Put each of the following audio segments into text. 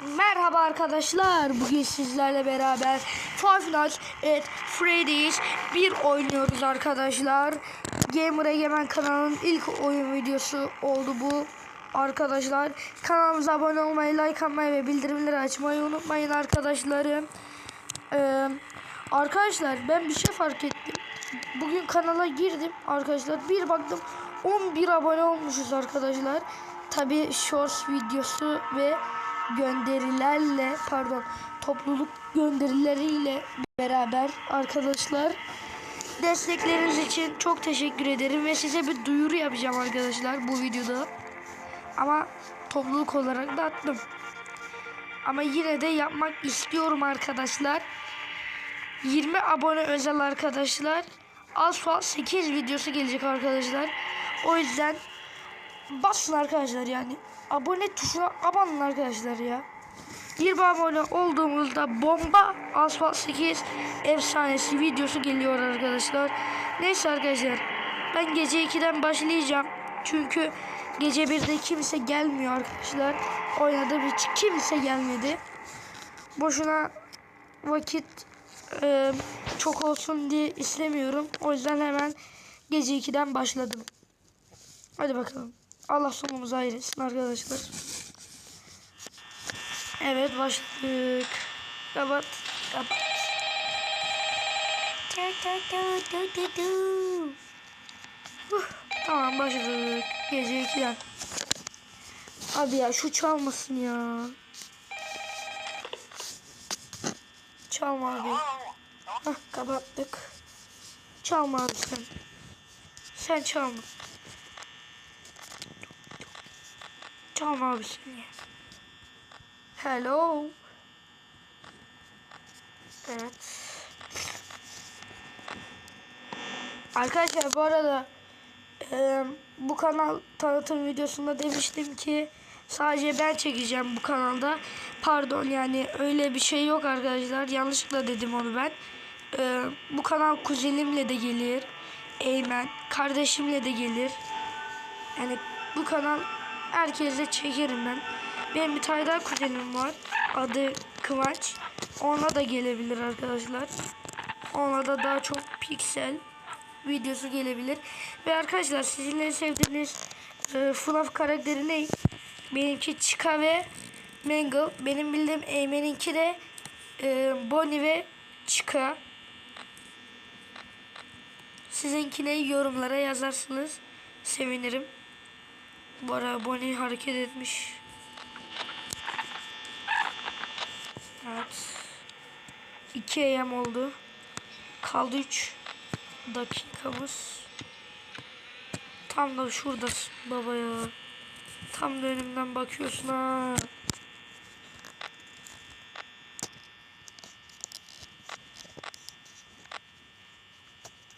Merhaba arkadaşlar. Bugün sizlerle beraber Five Nights at Freddy's bir oynuyoruz arkadaşlar. Gamer Egemen kanalının ilk oyun videosu oldu bu. Arkadaşlar kanalımıza abone olmayı, like atmayı ve bildirimleri açmayı unutmayın arkadaşlarım. Ee, arkadaşlar ben bir şey fark ettim. Bugün kanala girdim arkadaşlar. Bir baktım 11 abone olmuşuz arkadaşlar. Tabi shorts videosu ve gönderilerle pardon topluluk gönderileriyle beraber arkadaşlar destekleriniz için çok teşekkür ederim ve size bir duyuru yapacağım arkadaşlar bu videoda. Ama topluluk olarak da attım. Ama yine de yapmak istiyorum arkadaşlar. 20 abone özel arkadaşlar. Asfalt 8 videosu gelecek arkadaşlar. O yüzden basın arkadaşlar yani. Abone tuşuna abanın arkadaşlar ya. 20 abone olduğumuzda bomba Asfalt 8 efsanesi videosu geliyor arkadaşlar. Neyse arkadaşlar. Ben gece 2'den başlayacağım. Çünkü gece 1'de kimse gelmiyor arkadaşlar. Oynadığım hiç kimse gelmedi. Boşuna vakit e, çok olsun diye istemiyorum. O yüzden hemen gece 2'den başladım. Hadi bakalım. Allah sonumuzu ayırsın arkadaşlar. Evet başladık. Kapat. Kapat. Huh, Tamam başladık. Gece 2'den. Abi ya şu çalmasın ya. Çalma abi. Hah kapattık. Çalma abi sen. Sen çalma. Çalma abi ya. Hello. Evet. Arkadaşlar bu arada e, bu kanal tanıtım videosunda demiştim ki sadece ben çekeceğim bu kanalda. Pardon yani öyle bir şey yok arkadaşlar. Yanlışlıkla dedim onu ben. E, bu kanal kuzenimle de gelir. Eymen kardeşimle de gelir. Yani bu kanal herkese çekerim ben. Benim bir tane daha kuzenim var. Adı Kıvanç. Ona da gelebilir arkadaşlar. Ona da daha çok piksel videosu gelebilir. Ve arkadaşlar sizin en sevdiğiniz e, FNAF karakteri ne? Benimki Chica ve Mangle. Benim bildiğim Eymen'inki de e, Bonnie ve Chica. Sizinkini yorumlara yazarsınız. Sevinirim. Bu ara Bonnie hareket etmiş. Evet. 2 AM oldu. Kaldı 3 dakikamız. Tam da şuradasın baba ya. Tam da önümden bakıyorsun ha.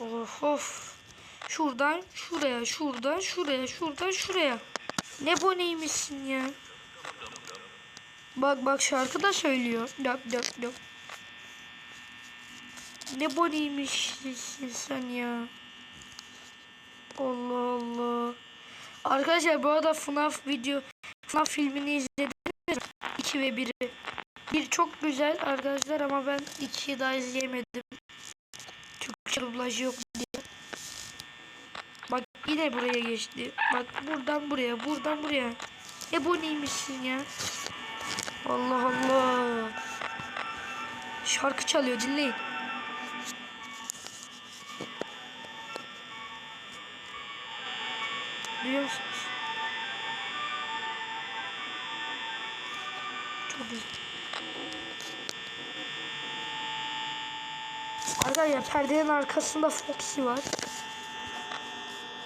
Of of. Şuradan şuraya, şuradan şuraya, şuradan şuraya. Ne boneymişsin ya. Bak bak şarkı da söylüyor. Dök dök dök. Ne boneymişsin sen ya. Allah Allah. Arkadaşlar bu arada FNAF video FNAF filmini izlediniz mi? 2 ve 1'i. Bir çok güzel arkadaşlar ama ben 2'yi daha izleyemedim. Türkçe dublajı yok diye. Yine buraya geçti. Bak buradan buraya, buradan buraya. Ne boneymişsin ya. Allah Allah. Şarkı çalıyor dinleyin. Duyuyor musunuz? Çok güzel. Arkadaşlar perdenin arkasında Foxy var.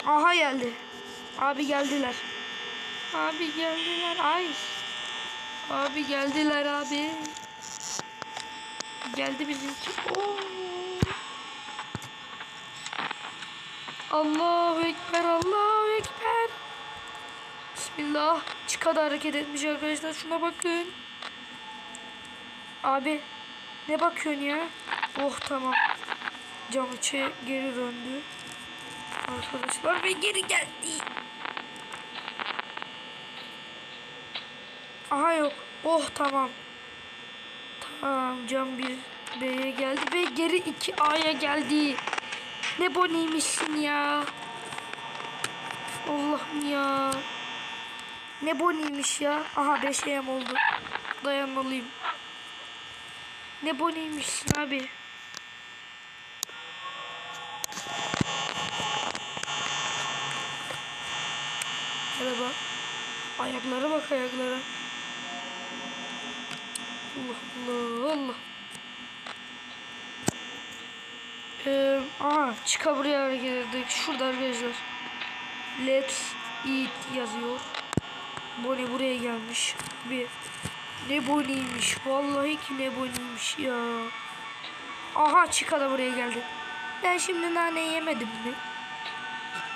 Aha geldi. Abi geldiler. Abi geldiler. Ay. Abi geldiler abi. Geldi bizimki. Oo. Allahu Ekber, Allahu Ekber. Bismillah. Çıka da hareket etmiş arkadaşlar. Şuna bakın. Abi ne bakıyorsun ya? Oh tamam. Cam içi geri döndü. Arkadaşlar ve geri geldi. Aha yok. Oh tamam. Tamam can bir B'ye geldi ve geri 2 A'ya geldi. Ne boniymişsin ya. Allah'ım ya. Ne boniymiş ya. Aha 5 AM oldu. Dayanmalıyım. Ne boniymişsin abi. Merhaba. Ayaklara bak ayaklara. Allah Allah Allah. Ee, aha çıka buraya hareket ettik. Şurada arkadaşlar. Let's eat yazıyor. Bonnie buraya gelmiş. Bir ne boniymiş. Vallahi ki ne boniymiş ya. Aha çıka da buraya geldi. Ben şimdi nane yemedim mi?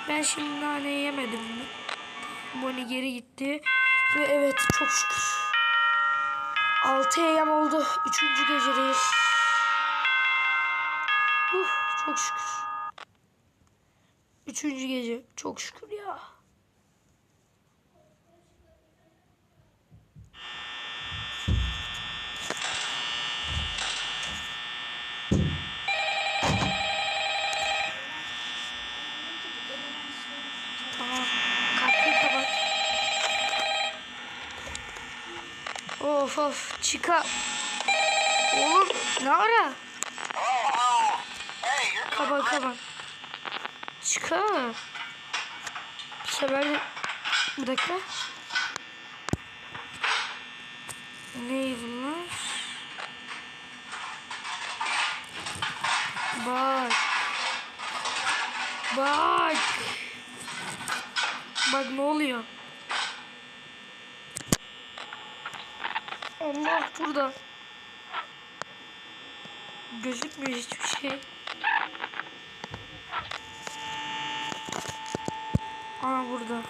Ben şimdi nane yemedim mi? Bonnie geri gitti. Ve evet çok şükür. 6 AM oldu. Üçüncü gecedeyiz. Uh, çok şükür. Üçüncü gece. Çok şükür ya. Tamam. Kapıyı kapat. Of of. Çıka. Oğlum ne ara? Kapan kapan. Çıka. Bu sefer. Bir dakika. Neydi bunlar? Bak. Bak. Bak ne oluyor? Allah burada. Gözükmüyor hiçbir şey. Aa burada.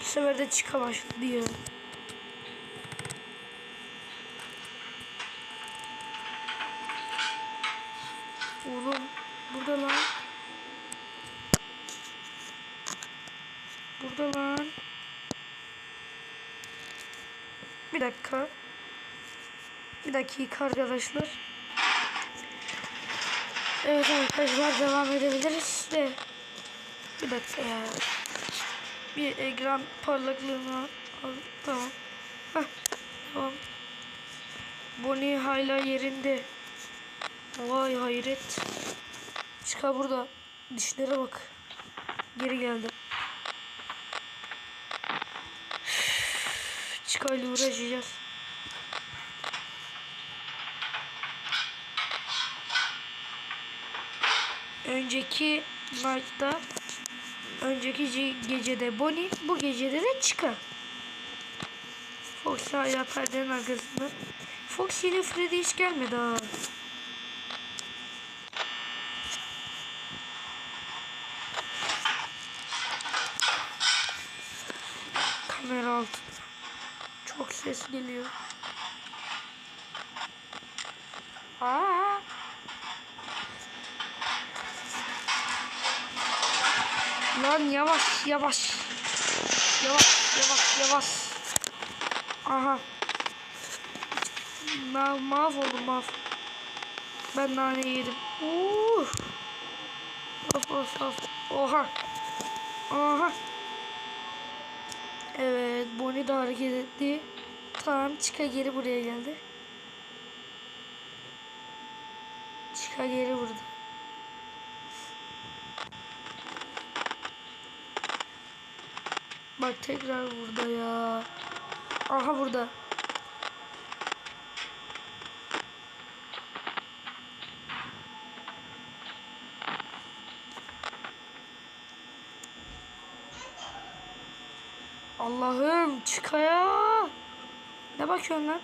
Bu sefer de çıka başladı ya. Oğlum burada lan. Burada lan. Bir dakika. Bir dakika arkadaşlar. Evet arkadaşlar devam edebiliriz de. Bir dakika ya. Bir ekran parlaklığını al. Tamam. Heh, tamam. Bonnie hala yerinde. Vay hayret. Çıka burada. Dişlere bak. Geri geldi. Çıkayla uğraşacağız. Önceki night'ta önceki ce- gecede Bonnie bu gecede de Chica. Fox hala perdenin arkasında. Fox yine Freddy hiç gelmedi ha. Kamera altı. Çok ses geliyor. Aa. Lan yavaş yavaş. Yavaş yavaş yavaş. Aha. Ma mahvoldum mahv. Ben nane yedim. Uh. Of of of. Oha. Aha. Evet, Bonnie de hareket etti. Tamam, çıka geri buraya geldi. Çıka geri burada. Bak tekrar burada ya. Aha burada. Allah'ım çıkaya. Ne bakıyorsun lan?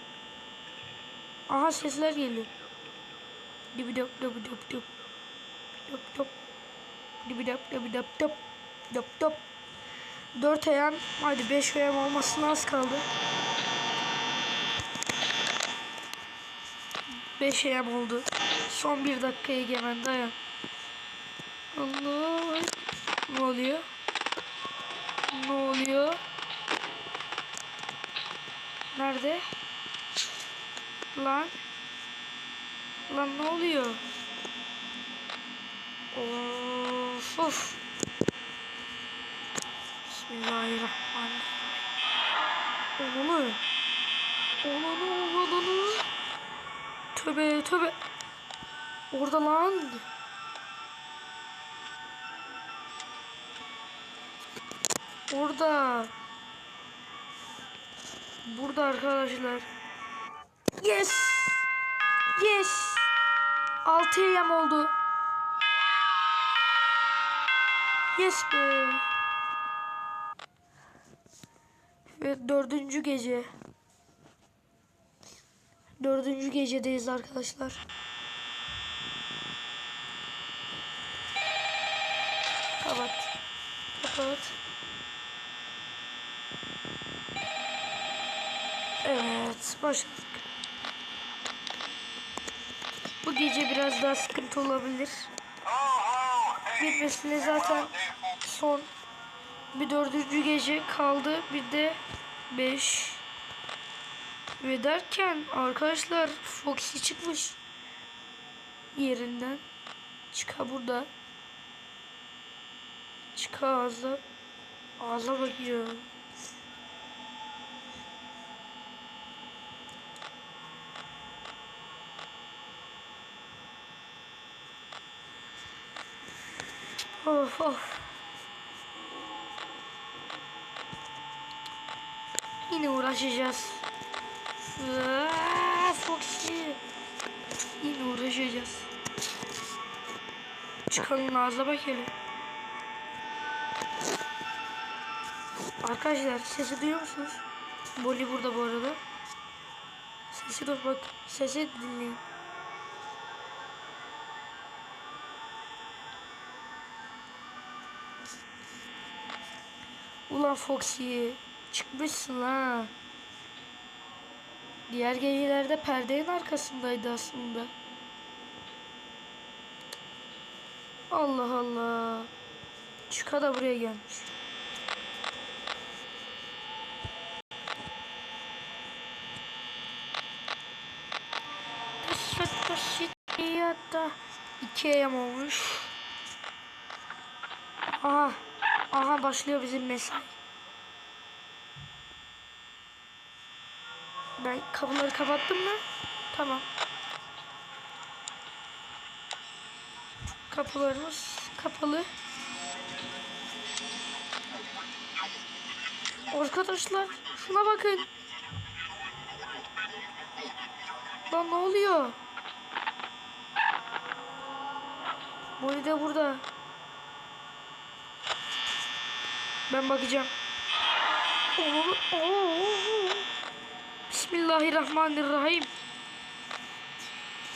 Aha sesler geliyor. Dibi dop dop dop dop. Dop dop. Dibi dop dop dop dop. Dop dop. 4 ayağım. Hadi 5 ayağım olmasına az kaldı. 5 ayağım oldu. Son bir dakika egemen dayan. Allah. Ne oluyor? Ne oluyor? Nerede? Lan. Lan ne oluyor? Of of. Bismillahirrahmanirrahim. Oğlum. Oğlum oğlum. Töbe töbe. Orada lan. Orada. Burada arkadaşlar. Yes. Yes. 6 yem oldu. Yes be. Ve dördüncü gece. Dördüncü gecedeyiz arkadaşlar. Kapat. Kapat. Evet, başladık. Bu gece biraz daha sıkıntı olabilir. Bitmesine zaten son bir dördüncü gece kaldı. Bir de beş. Ve derken arkadaşlar Foxy çıkmış yerinden. Çıka burada. Çıka ağza. Ağza bakıyor. Of of. Yine uğraşacağız. Aa, Foxy. Yine uğraşacağız. Çıkalım ağzına bak hele. Arkadaşlar sesi duyuyor musunuz? Boli burada bu arada. Sesi dur bak. Sesi dinleyin. Ulan Foxy çıkmışsın ha. Diğer gecelerde perdenin arkasındaydı aslında. Allah Allah. Çıka da buraya gelmiş. Şiddiyata. İki yam olmuş. Aha. Aha başlıyor bizim mesai. Ben kapıları kapattım mı? Tamam. Kapılarımız kapalı. Arkadaşlar şuna bakın. Lan ne oluyor? Boyu da burada. Ben bakacağım. Bismillahirrahmanirrahim.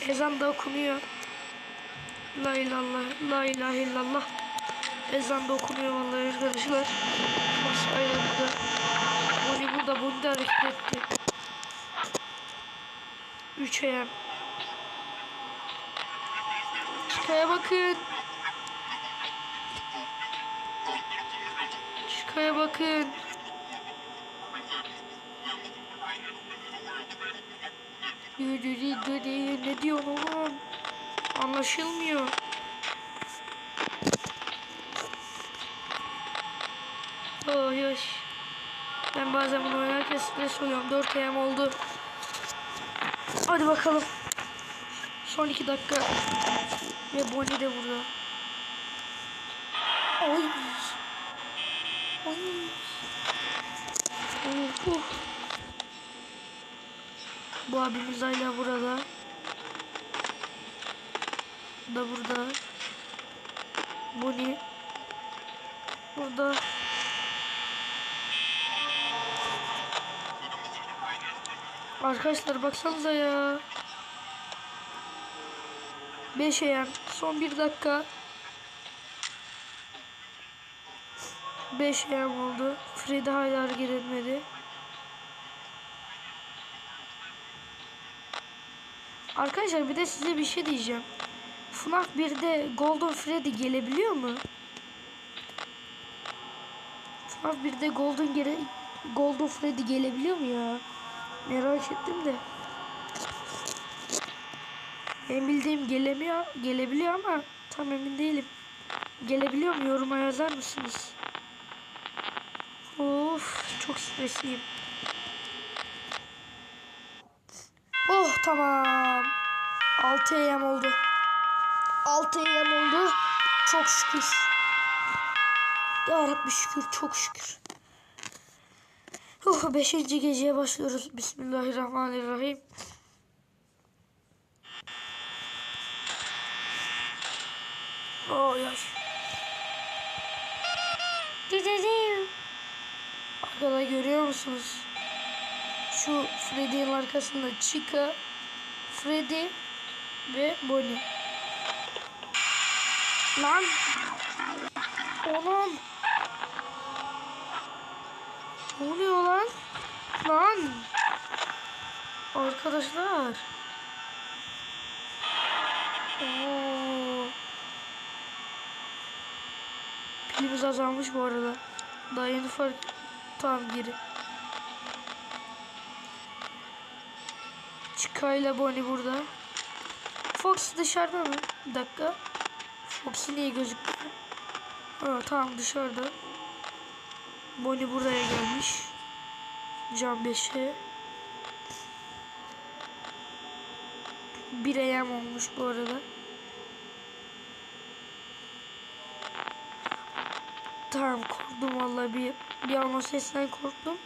Ezan da okunuyor. La ilallah, la ilahe illallah. Ezan da okunuyor vallahi arkadaşlar. Baş ayakta. Boni burada, Boni de hareket etti. 3 AM. Çıkaya bakın. Çıkaya bakın. Ne diyor oğlum? Anlaşılmıyor. Oh yaş. Ben bazen bunu oynarken stres oluyorum. 4 AM oldu. Hadi bakalım. Son 2 dakika. Ve Bonnie de burada. Oy. Bu abimiz hala burada. Bu da burada. Bonnie. Burada. Arkadaşlar baksanıza ya. 5 AM. Son 1 dakika. 5 AM oldu. Freddy hala etmedi. Arkadaşlar bir de size bir şey diyeceğim. FNAF 1'de Golden Freddy gelebiliyor mu? FNAF 1'de Golden gele Golden Freddy gelebiliyor mu ya? Merak ettim de. Benim bildiğim gelemiyor, gelebiliyor ama tam emin değilim. Gelebiliyor mu? Yoruma yazar mısınız? Çok stresliyim. Oh tamam. 6 AM oldu. 6 AM oldu. Çok şükür. Ya Rabbi şükür çok şükür. Oh, beşinci geceye başlıyoruz. Bismillahirrahmanirrahim. Oh yaş. Arkada görüyor musunuz? Şu Freddy'nin arkasında Chica, Freddy ve Bonnie. Lan! Oğlum! Ne oluyor lan? Lan! Arkadaşlar. Oo. Pilimiz azalmış bu arada. Daha yeni fark. Tamam geri. İle Bonnie burada. Fox dışarıda mı? Bir dakika. Foxy niye gözükmüyor? Ha, tamam dışarıda. Bonnie buraya gelmiş. Cam 5'e. Bir AM olmuş bu arada. Tamam korktum vallahi bir bir an o sesten korktum.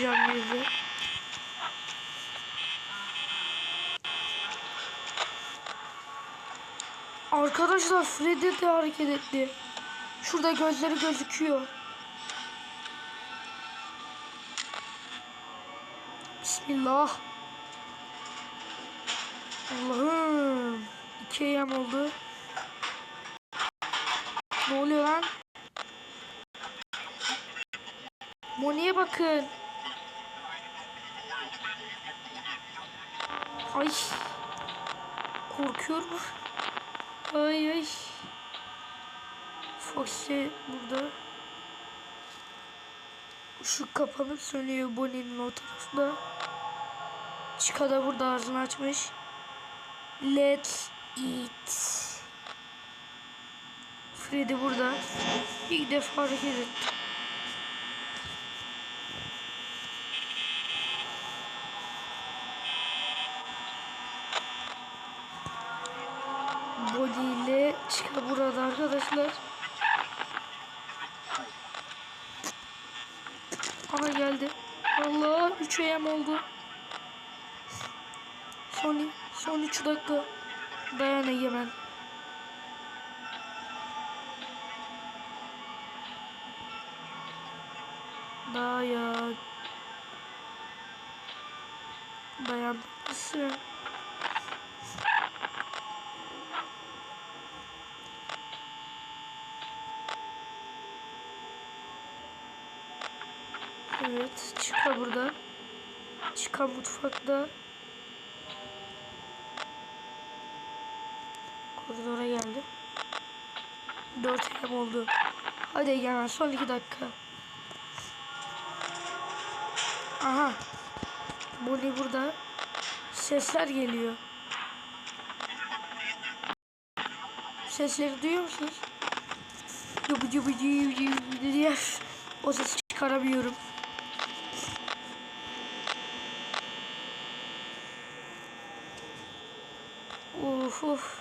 Cam 1'de. Arkadaşlar Freddy de hareket etti. Şurada gözleri gözüküyor. Bismillah. Allah'ım. İki yem oldu. Ne oluyor lan? Moni'ye bakın. Ay. Korkuyorum. Ay ay. Foxy burada. Şu kapanıp sönüyor Bonnie'nin o tarafta. Chica da burada ağzını açmış. Let's eat. Freddy burada. İlk defa hareket etti. Chica burada arkadaşlar. Ana geldi. Allah 3 AM oldu. Son, son 3 dakika. Dayan Egemen. Dayan. Dayan. Nasıl? Evet, çıka burada. Çıka mutfakta. Koridora geldi. 4 hem oldu. Hadi Egemen son 2 dakika. Aha. Bonnie burada. Sesler geliyor. Sesleri duyuyor musunuz? Cıbı cıbı cıbı cıbı diye. O sesi çıkaramıyorum. Of of.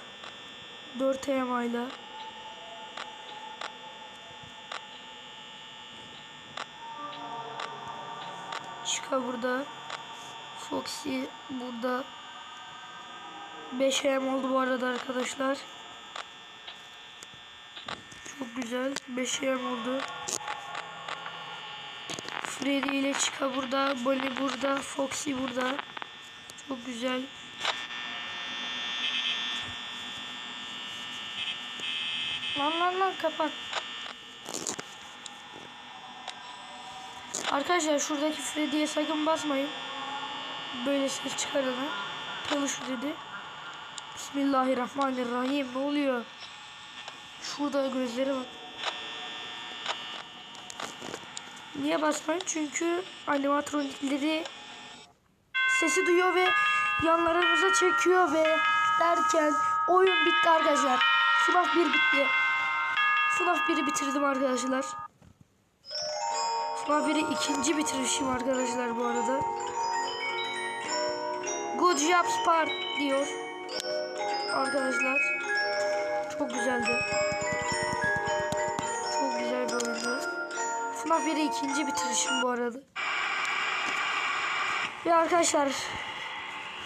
4 EMA'yla. Chica burada. Foxy burada. 5 EM oldu bu arada arkadaşlar. Çok güzel. 5 EM oldu. Freddy ile Chica burada. Bonnie burada. Foxy burada. Çok güzel. Lan lan lan kapat. Arkadaşlar şuradaki Freddy'ye sakın basmayın. Böyle ses çıkarana. Peluş Freddy. Bismillahirrahmanirrahim. Ne oluyor? Şurada gözleri bak. Niye basmayın? Çünkü animatronikleri sesi duyuyor ve yanlarımıza çekiyor ve derken oyun bitti arkadaşlar. FNAF 1 bitti. FNAF 1'i bitirdim arkadaşlar. FNAF 1'i ikinci bitirişim arkadaşlar bu arada. Good job Spart diyor. Arkadaşlar. Çok güzeldi. Çok güzel bir oyundu. FNAF 1'i ikinci bitirişim bu arada. Ve arkadaşlar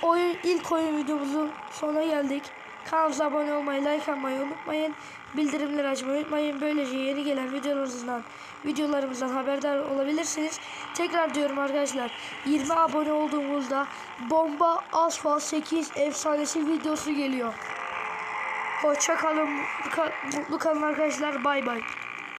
oyun ilk oyun videomuzun sonuna geldik. Kanalımıza abone olmayı, like atmayı unutmayın. Bildirimleri açmayı unutmayın. Böylece yeni gelen videolarımızdan, videolarımızdan haberdar olabilirsiniz. Tekrar diyorum arkadaşlar. 20 abone olduğumuzda Bomba Asfalt 8 efsanesi videosu geliyor. Hoşça kalın, mutlu kalın arkadaşlar. Bay bay.